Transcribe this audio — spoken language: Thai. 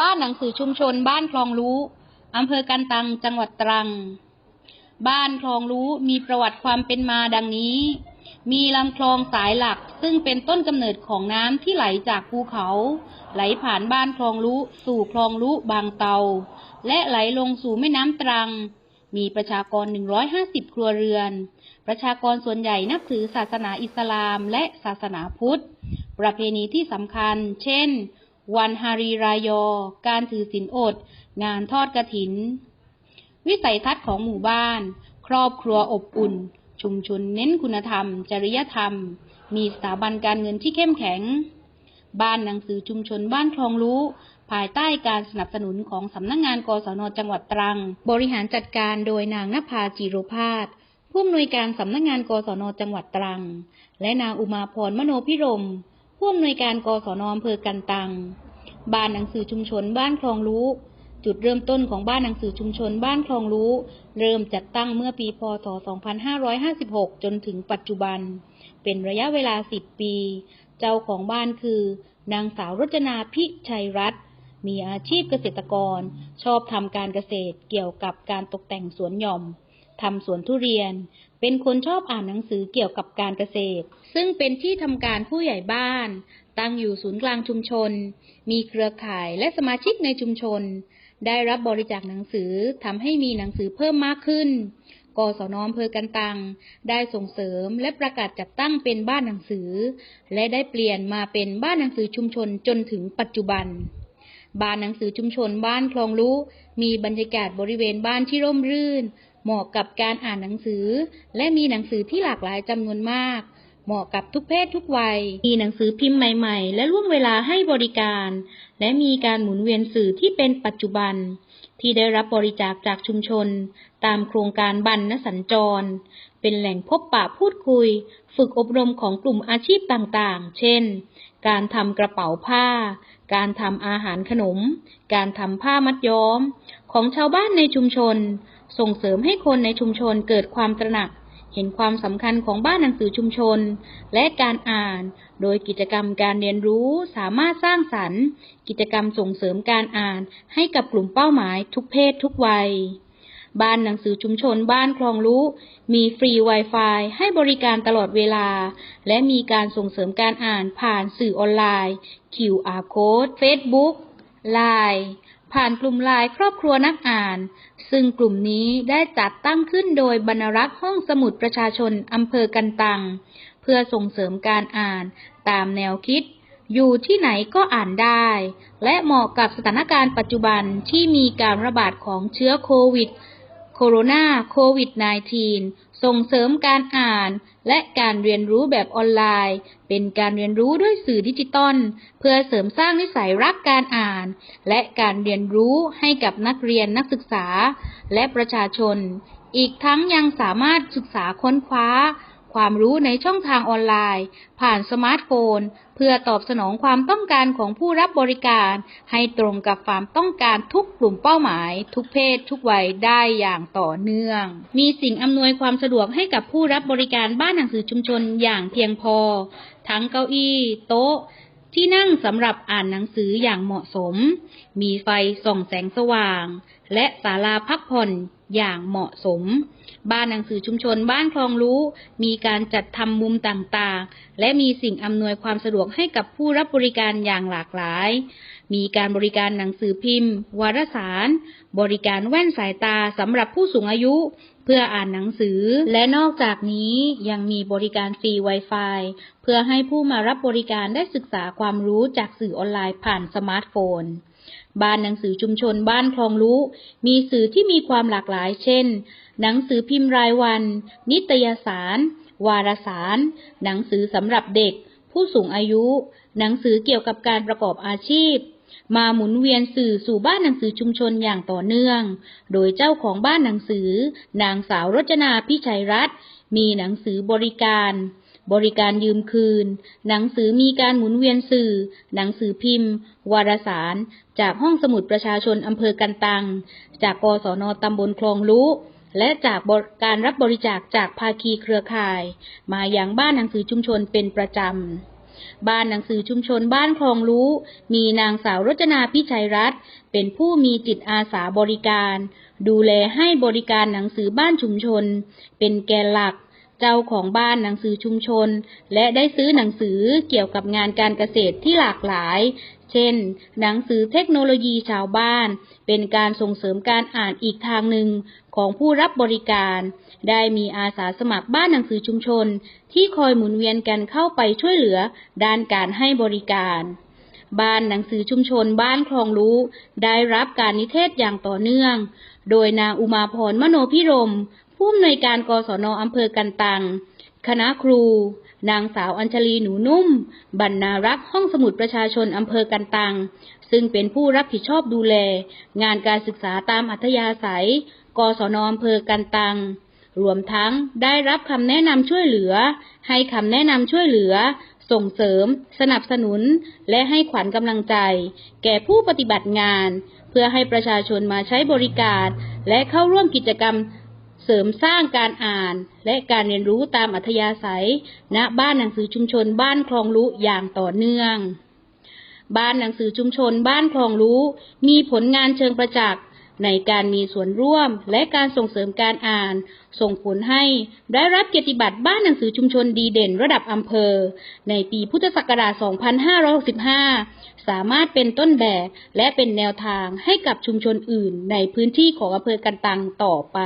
บ้านหนังสือชุมชน บ้านคลองรู้อำเภอกันตัง จังหวัดตรัง บ้านคลองรู้มีประวัติความเป็นมาดังนี้ มีลำคลองสายหลัก ซึ่งเป็นต้นกำเนิดของน้ำที่ไหลจากภูเขา ไหลผ่านบ้านคลองรู้สู่คลองรู้บางเตา และไหลลงสู่แม่น้ำตรัง มีประชากร 150 ครัวเรือน ประชากรส่วนใหญ่นับถือศาสนาอิสลามและศาสนาพุทธ ประเพณีที่สำคัญ เช่น วันฮารีรายอ การถือศีลอด งานทอดกระถิน วิสัยทัศน์ของหมู่บ้าน ครอบครัวอบอุ่น ชุมชนเน้นคุณธรรม จริยธรรม มีสถาบันการเงินที่เข้มแข็ง บ้านหนังสือชุมชนบ้านคลองรู้ ภายใต้การสนับสนุนของสำนักงงานกศนจังหวัดตรัง บริหารจัดการโดยนางนภาจิโรพาสผู้อำนวยการสำนักงานกศนจังหวัดตรัง และนางอุมาพรมโนพิรม ผู้อำนวยการกศนอำเภอกันตัง บ้านหนังสือชุมชนบ้านคลองรู้ จุดเริ่มต้นของบ้านหนังสือชุมชนบ้านคลองรู้ เริ่มจัดตั้งเมื่อปีพศ 2556 จนถึงปัจจุบัน เป็นระยะเวลา 10 ปี เจ้าของบ้านคือ นางสาวรจนาพิชัยรัตน์มีอาชีพเกษตรกร ชอบทำการเกษตรเกี่ยวกับการตกแต่งสวนหย่อม ทำสวนทุเรียน เป็นคนชอบอ่านหนังสือเกี่ยวกับการเกษตร ซึ่งเป็นที่ทำการผู้ใหญ่บ้าน ตั้งอยู่ศูนย์กลางชุมชน มีเครือข่ายและสมาชิกในชุมชน ได้รับบริจาคหนังสือทำให้มีหนังสือเพิ่มมากขึ้น กศนอำเภอกันตัง ได้ส่งเสริมและประกาศจัดตั้งเป็นบ้านหนังสือ และได้เปลี่ยนมาเป็นบ้านหนังสือชุมชนจนถึงปัจจุบันบ้านหนังสือชุมชนบ้านคลองรู้มีบรรยากาศบริเวณบ้านที่ร่มรื่น เหมาะกับการอ่านหนังสือ และมีหนังสือที่หลากหลายจำนวนมาก เหมาะกับทุกเพศทุกวัย มีหนังสือพิมพ์ใหม่ๆ และล่วงเวลาให้บริการ และมีการหมุนเวียนสื่อที่เป็นปัจจุบัน ที่ได้รับบริจาคจากชุมชน ตามโครงการบรรณสัญจร เป็นแหล่งพบปะพูดคุย ฝึกอบรมของกลุ่มอาชีพต่างๆ เช่น การทำกระเป๋าผ้า การทำอาหารขนม การทำผ้ามัดย้อม ของชาวบ้านในชุมชน ส่งเสริมให้คนในชุมชนเกิดความตระหนัก เห็นความสำคัญของบ้านหนังสือชุมชน และการอ่าน โดยกิจกรรมการเรียนรู้สามารถสร้างสรรค์ กิจกรรมส่งเสริมการอ่านให้กับกลุ่มเป้าหมายทุกเพศทุกวัย บ้านหนังสือชุมชนบ้านคลองรู้มีฟรี Wi-Fi ให้บริการตลอดเวลา และมีการส่งเสริมการอ่านผ่านสื่อออนไลน์ QR Code Facebook Line ผ่านกลุ่มไลน์ครอบครัวนักอ่าน ซึ่งกลุ่มนี้ได้จัดตั้งขึ้นโดยบรรณรักษ์ห้องสมุดประชาชนอำเภอกันตัง เพื่อส่งเสริมการอ่านตามแนวคิด อยู่ที่ไหนก็อ่านได้ และเหมาะกับสถานการณ์ปัจจุบันที่มีการระบาดของเชื้อโควิด โคโรนาโควิด -19 ส่งเสริมการอ่าน และการเรียนรู้แบบออนไลน์ เป็นการเรียนรู้ด้วยสื่อดิจิตอลเพื่อเสริมสร้างนิสัยรักการอ่าน และการเรียนรู้ให้กับนักเรียนนักศึกษา และประชาชน อีกทั้งยังสามารถศึกษาค้นคว้า ความรู้ในช่องทางออนไลน์ ผ่านสมาร์ทโฟน เพื่อตอบสนองความต้องการของผู้รับบริการ ให้ตรงกับความต้องการทุกกลุ่มเป้าหมาย ทุกเพศ ทุกวัยได้อย่างต่อเนื่อง มีสิ่งอำนวยความสะดวกให้กับผู้รับบริการบ้านหนังสือชุมชนอย่างเพียงพอ ทั้งเก้าอี้ โต๊ะ ที่นั่งสำหรับอ่านหนังสืออย่างเหมาะสม มีไฟส่องแสงสว่าง และศาลาพักผ่อนอย่างเหมาะสม บ้านหนังสือชุมชนบ้านคลองรู้ มีการจัดทำมุมต่างๆ และมีสิ่งอำนวยความสะดวกให้กับผู้รับบริการอย่างหลากหลาย มีการบริการหนังสือพิมพ์ วารสาร บริการแว่นสายตาสำหรับผู้สูงอายุ เพื่ออ่านหนังสือ และนอกจากนี้ยังมีบริการฟรี Wi-Fi เพื่อให้ผู้มารับบริการได้ศึกษาความรู้จากสื่อออนไลน์ผ่านสมาร์ทโฟน บ้านหนังสือชุมชนบ้านคลองรู้ มีสื่อที่มีความหลากหลาย เช่น หนังสือพิมพ์รายวัน นิตยสาร วารสาร หนังสือสำหรับเด็ก ผู้สูงอายุ หนังสือเกี่ยวกับการประกอบอาชีพ มาหมุนเวียนสื่อสู่บ้านหนังสือชุมชนอย่างต่อเนื่อง โดยเจ้าของบ้านหนังสือ นางสาวรจนาพิชัยรัตน์มีหนังสือบริการ บริการยืมคืน หนังสือมีการหมุนเวียนสื่อ หนังสือพิมพ์ วารสาร จากห้องสมุดประชาชนอำเภอกันตัง จากกศนตำบลคลองลุและจากการรับบริจาคจากภาคีเครือข่าย มาอย่างบ้านหนังสือชุมชนเป็นประจำ บ้านหนังสือชุมชนบ้านคลองรู้ มีนางสาวรจนาพิชัยรัตน์เป็นผู้มีจิตอาสาบริการ ดูแลให้บริการหนังสือบ้านชุมชน เป็นแกนหลัก เจ้าของบ้านหนังสือชุมชน และได้ซื้อหนังสือเกี่ยวกับงานการเกษตรที่หลากหลาย เช่น หนังสือเทคโนโลยีชาวบ้าน เป็นการส่งเสริมการอ่านอีกทางหนึ่งของผู้รับบริการ ได้มีอาสาสมัครบ้านหนังสือชุมชน ที่คอยหมุนเวียนกันเข้าไปช่วยเหลือด้านการให้บริการบ้านหนังสือชุมชนบ้านคลองรู้ ได้รับการนิเทศอย่างต่อเนื่อง โดยนางอุมาพรมโนพิรม ผู้อำนวยการกศนอำเภอกันตัง คณะครู นางสาวอัญชลีหนูนุ่ม บรรณารักษ์ห้องสมุดประชาชนอำเภอกันตัง ซึ่งเป็นผู้รับผิดชอบดูแล งานการศึกษาตามอัธยาศัย กศนอำเภอกันตัง รวมทั้งได้รับคำแนะนำช่วยเหลือ ให้คำแนะนำช่วยเหลือ ส่งเสริม สนับสนุน และให้ขวัญกำลังใจ แก่ผู้ปฏิบัติงาน เพื่อให้ประชาชนมาใช้บริการ และเข้าร่วมกิจกรรม เสริมสร้างการอ่านและการเรียนรู้ตามอัธยาศัย ณ บ้านหนังสือชุมชนบ้านคลองรู้อย่างต่อเนื่อง บ้านหนังสือชุมชนบ้านคลองรู้ มีผลงานเชิงประจักษ์ในการมีส่วนร่วมและการส่งเสริมการอ่าน ส่งผลให้ได้รับเกียรติบัตรบ้านหนังสือชุมชนดีเด่นระดับอำเภอ ในปีพุทธศักราช 2565 สามารถเป็นต้นแบบและเป็นแนวทางให้กับชุมชนอื่นในพื้นที่ของอำเภอกันตังต่อไป